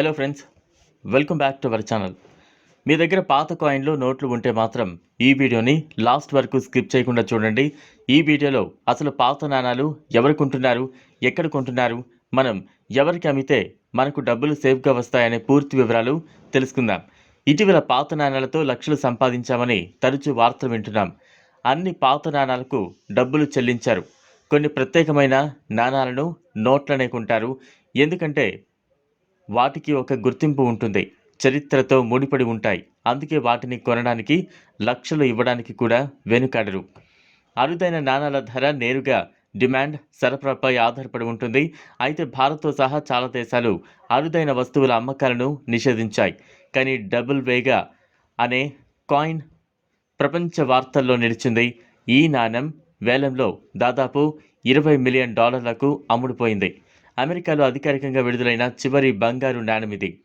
Hello friends welcome back to our channel మీ దగ్గర పాత కాయిన్లో నోట్లు ఉంటే మాత్రం ఈ వీడియోని లాస్ట్ వరకు స్కిప్ చేయకుండా చూడండి. ఈ వీడియోలో అసలు పాత నాణాలు ఎవరు కొంటున్నారు ఎక్కడ కొంటున్నారు మనం ఎవరికి అమ్మితే మనకు డబ్బులు సేఫ్గా వస్తాయనే పూర్తి వివరాలు తెలుసుకుందాం. ఇటీవల పాత నాణాలతో లక్షలు సంపాదించామని తరచూ వార్తలు వింటున్నాం. అన్ని పాత నాణాలకు డబ్బులు చెల్లించారు. కొన్ని ప్రత్యేకమైన నాణాలను నోట్లనే కొంటారు. ఎందుకంటే వాటికి ఒక గుర్తింపు ఉంటుంది. చరిత్రతో ముడిపడి ఉంటాయి. అందుకే వాటిని కొనడానికి లక్షలు ఇవ్వడానికి కూడా వెనుకాడరు. అరుదైన నాణాల ధర నేరుగా డిమాండ్ సరఫరాపై ఆధారపడి ఉంటుంది. అయితే భారత్తో సహా చాలా దేశాలు అరుదైన వస్తువుల అమ్మకాలను నిషేధించాయి. కానీ డబుల్ వేగా అనే కాయిన్ ప్రపంచ వార్తల్లో నిలిచింది. ఈ నాణెం వేలంలో దాదాపు ఇరవై మిలియన్ డాలర్లకు అమ్ముడుపోయింది. అమెరికాలో అధికారికంగా విడుదలైన చివరి బంగారు నాణెం ఇది.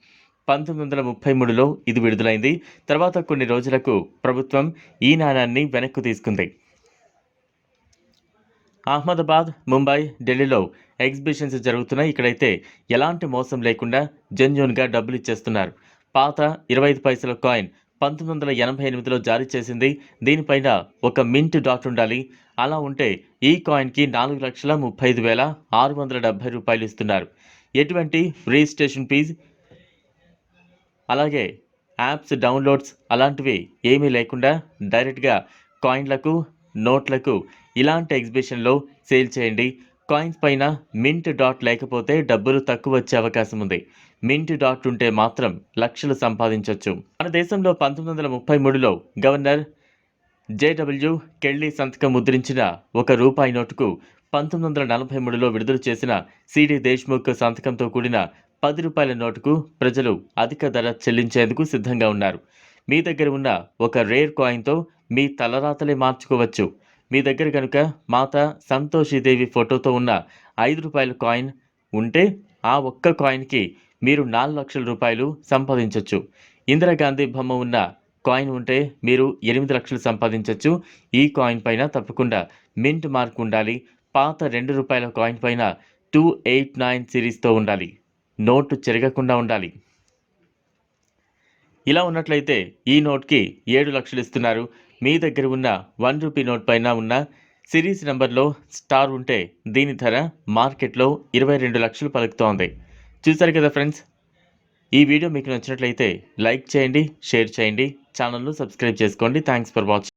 పంతొమ్మిది వందల ముప్పై మూడులో ఇది విడుదలైంది. తర్వాత కొన్ని రోజులకు ప్రభుత్వం ఈ నాణాన్ని వెనక్కు తీసుకుంది. అహ్మదాబాద్ ముంబై ఢిల్లీలో ఎగ్జిబిషన్స్ జరుగుతున్నాయి. ఇక్కడైతే ఎలాంటి మోసం లేకుండా జెన్యున్గా డబ్బులు ఇచ్చేస్తున్నారు. పాత ఇరవై ఐదు పైసల కాయిన్ పంతొమ్మిది వందల ఎనభై ఎనిమిదిలో జారీ చేసింది. దీనిపైన ఒక మింట్ డాట్ ఉండాలి. అలా ఉంటే ఈ కాయిన్కి నాలుగు లక్షల ముప్పై ఐదు వేల ఆరు వందల డెబ్బై రూపాయలు ఇస్తున్నారు. ఎటువంటి రిజిస్ట్రేషన్ ఫీజ్? అలాగే యాప్స్ డౌన్లోడ్స్ అలాంటివి ఏమీ లేకుండా డైరెక్ట్గా కాయిన్లకు నోట్లకు ఇలాంటి ఎగ్జిబిషన్లో సేల్ చేయండి. కాయిన్స్ పైన మింట్ డాట్ లేకపోతే డబ్బులు తక్కువ వచ్చే అవకాశం ఉంది. మింట్ డాట్ ఉంటే మాత్రం లక్షలు సంపాదించవచ్చు మన దేశంలో పంతొమ్మిది వందల ముప్పై మూడులో గవర్నర్ జేడబ్ల్యూ కెళ్ళి సంతకం ముద్రించిన ఒక రూపాయి నోటుకు పంతొమ్మిది వందల నలభై మూడులో విడుదల చేసిన సిడి దేశ్ముఖ్ సంతకంతో కూడిన పది రూపాయల నోటుకు ప్రజలు అధిక ధర చెల్లించేందుకు సిద్ధంగా ఉన్నారు. మీ దగ్గర ఉన్న ఒక రేర్ కాయిన్తో మీ తలరాతలే మార్చుకోవచ్చు. మీ దగ్గర కనుక మాత సంతోషిదేవి ఫోటోతో ఉన్న ఐదు రూపాయల కాయిన్ ఉంటే ఆ ఒక్క కాయిన్కి మీరు నాలుగు లక్షల రూపాయలు సంపాదించవచ్చు ఇందిరాగాంధీ బొమ్మ ఉన్న కాయిన్ ఉంటే మీరు ఎనిమిది లక్షలు సంపాదించవచ్చు ఈ కాయిన్ పైన తప్పకుండా మింట్ మార్క్ ఉండాలి. పాత రెండు రూపాయల కాయిన్ పైన టూ ఎయిట్ నైన్ సిరీస్తో ఉండాలి. నోటు చెరగకుండా ఉండాలి. ఇలా ఉన్నట్లయితే ఈ నోట్కి ఏడు లక్షలు ఇస్తున్నారు. మీ దగ్గర ఉన్న వన్ రూపీ నోట్ పైన ఉన్న సిరీస్ నెంబర్లో స్టార్ ఉంటే దీని ధర మార్కెట్లో ఇరవై రెండు లక్షలు పలుకుతోంది. చూసారు కదా ఫ్రెండ్స్? ఈ వీడియో మీకు నచ్చినట్లయితే లైక్ చేయండి షేర్ చేయండి ఛానల్ను సబ్స్క్రైబ్ చేసుకోండి. Thanks for watching